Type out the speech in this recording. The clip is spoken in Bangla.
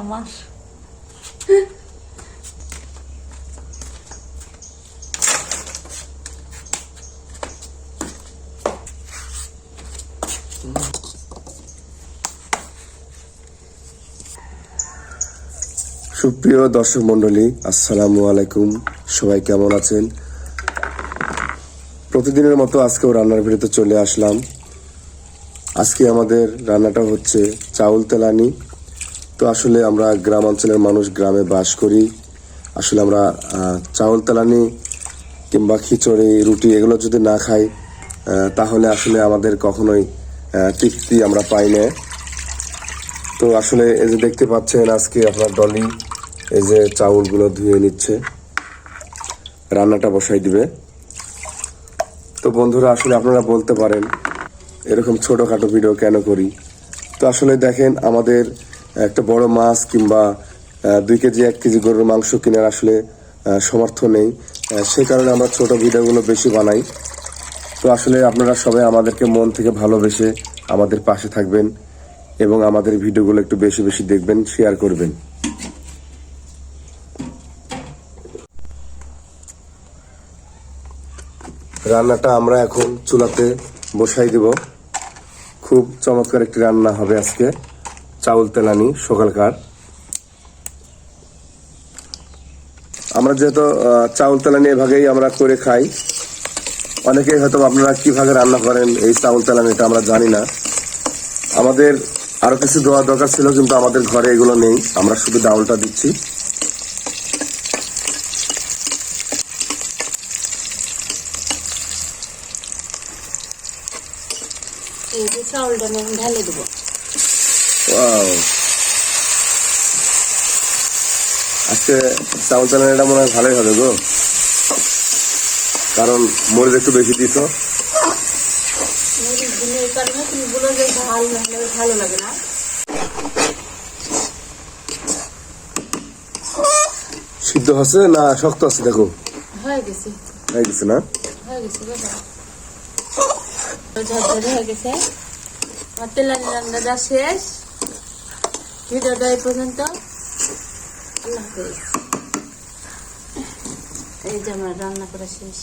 আমার সুপ্রিয় দর্শক মন্ডলী আসসালামু আলাইকুম। সবাই কেমন আছেন? প্রতিদিনের মতো আজকেও রান্নার ভিড়িতে চলে আসলাম। আজকে আমাদের রান্নাটা হচ্ছে চাউল তেলানি। তো আসলে আমরা গ্রাম অঞ্চলের মানুষ, গ্রামে বাস করি। আসলে আমরা চাউল তেলানি কিংবা খিচুড়ি, রুটি এগুলো যদি না খাই তাহলে আসলে আমাদের কখনোই তৃপ্তি আমরা পাই না। তো আসলে এই যে দেখতে পাচ্ছেন, আজকে আপনার ডলি এই যে চাউলগুলো ধুয়ে নিচ্ছে। রান্নাটা বসাই দিবে। তো বন্ধুরা, আসলে আপনারা বলতে পারেন এরকম ছোটোখাটো ভিডিও কেন করি? তো আসলে দেখেন, আমাদের একটা বড় মাছ কিংবা দুই কেজি, এক কেজি গরুর মাংস কেনার আসলে সমর্থ নেই। সেই কারণে আমরা ছোট ভিডিওগুলো বেশি বানাই। তো আসলে আপনারা সবাই আমাদেরকে মন থেকে ভালোবেসে আমাদের পাশে থাকবেন এবং আমাদের ভিডিওগুলো একটু বেশি বেশি দেখবেন শেয়ার করবেন। রান্নাটা আমরা এখন চুলাতে বসাই দেব। খুব চমৎকার একটি রান্না হবে আজকে। চাউল, তেলানি, সকালকার। আমরা যেহেতু চাউল, তেলানি এভাবেই আমরা করে খাই, অনেকেই হয়তো আপনারা কীভাবে রান্না করেন এই চাউল, তেলানিটা আমরা জানি না। আমাদের আরও কিছু দেওয়া দরকার ছিল, কিন্তু আমাদের ঘরে এগুলো নেই। আমরা শুধু ডাউলটা দিচ্ছি। এই যে চাউলটা আমি এখন দেবো। আজকে চাউল চালানিটা মনে হয় ভালোই হবে গো। কারণ মরিচ একটু বেশি দিছ। না ভালো লাগে না। সিদ্ধ হচ্ছে না শক্ত আছে দেখো? হয়ে গেছে। হয়ে গেছে না? হয়ে গেছে ঝরঝরে হয়ে গেছে। আমার তেলানি রান্নাটা শেষ। ভিডিওটা এই পর্যন্ত। আল্লাহ হাফেজ। যে আমার রান্না করা শেষ।